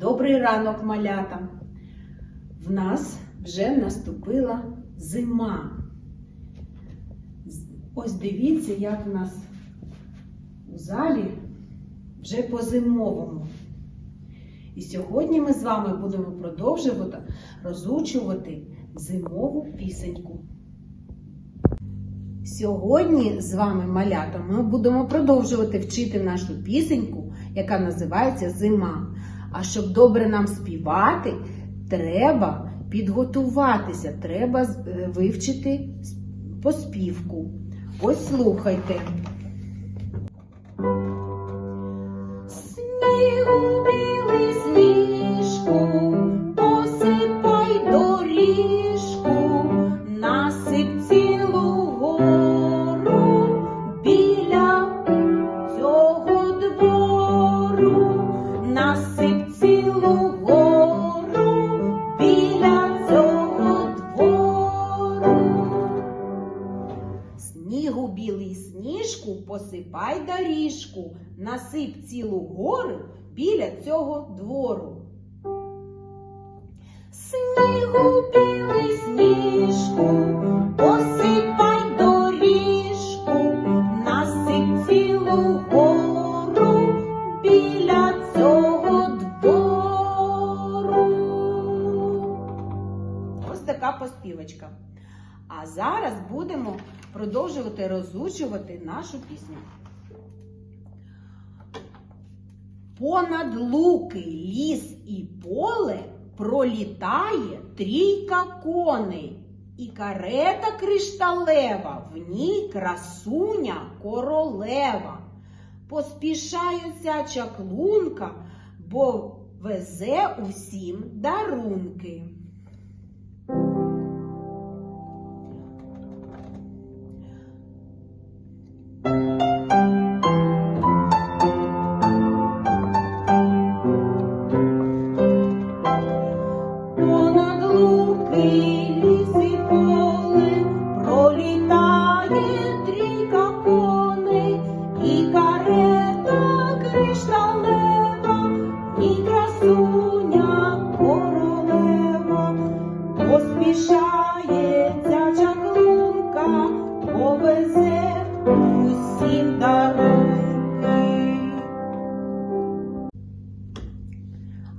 ранок, малята. В нас вже наступила зима. Ось дивіться, як в нас у залі вже по-зимовому. І сьогодні ми з вами будемо продовжувати розучувати зимову пісеньку. Сьогодні з вами, малята, ми будемо продовжувати вчити нашу пісеньку, яка називається Зима. А щоб добре нам співати, треба підготуватися, треба е, вивчити поспівку. Ось слухайте. Білий сніжку, посипай доріжку, Снігу білий сніжку, посипай доріжку, насип цілу гору біля цього двору. Снігу білий сніжку, посипай доріжку, насип цілу гору біля цього двору. Ось така поспівочка. А зараз будемо продовжувати розучувати нашу пісню. Понад луки, ліс і поле пролітає трійка коней, і карета кришталева, в ній красуня королева. Поспішаються чаклунка, бо везе усім дарунки.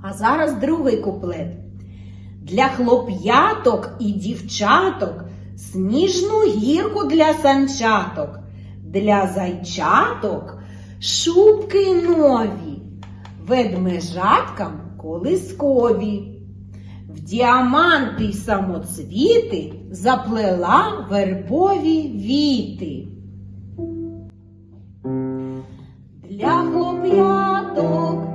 А зараз другий куплет. Для хлоп'яток і дівчаток сніжну гірку для санчаток, для зайчаток шубки нові, ведмежаткам колискові. В діаманти й самоцвіти заплела вербові віти. Для хлоп'яток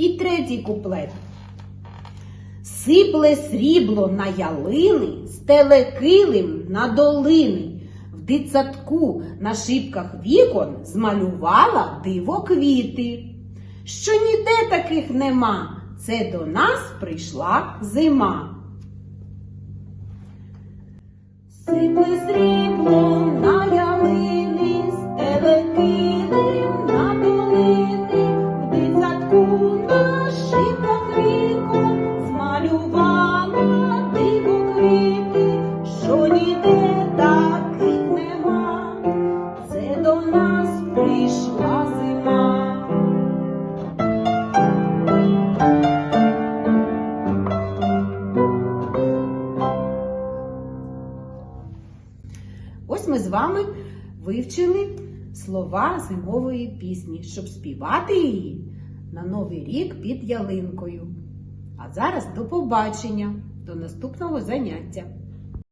І третій куплет. Сипле срібло на ялини, стеле килим на долини. В дитсадку на шибках вікон змалювала диво квіти. Що ніде таких нема, це до нас прийшла зима. Сипле срібло на ялини, стеле килим таких нема, це до нас прийшла зима. Ось ми з вами вивчили слова зимової пісні, щоб співати її на Новий рік під ялинкою. А зараз до побачення, до наступного заняття.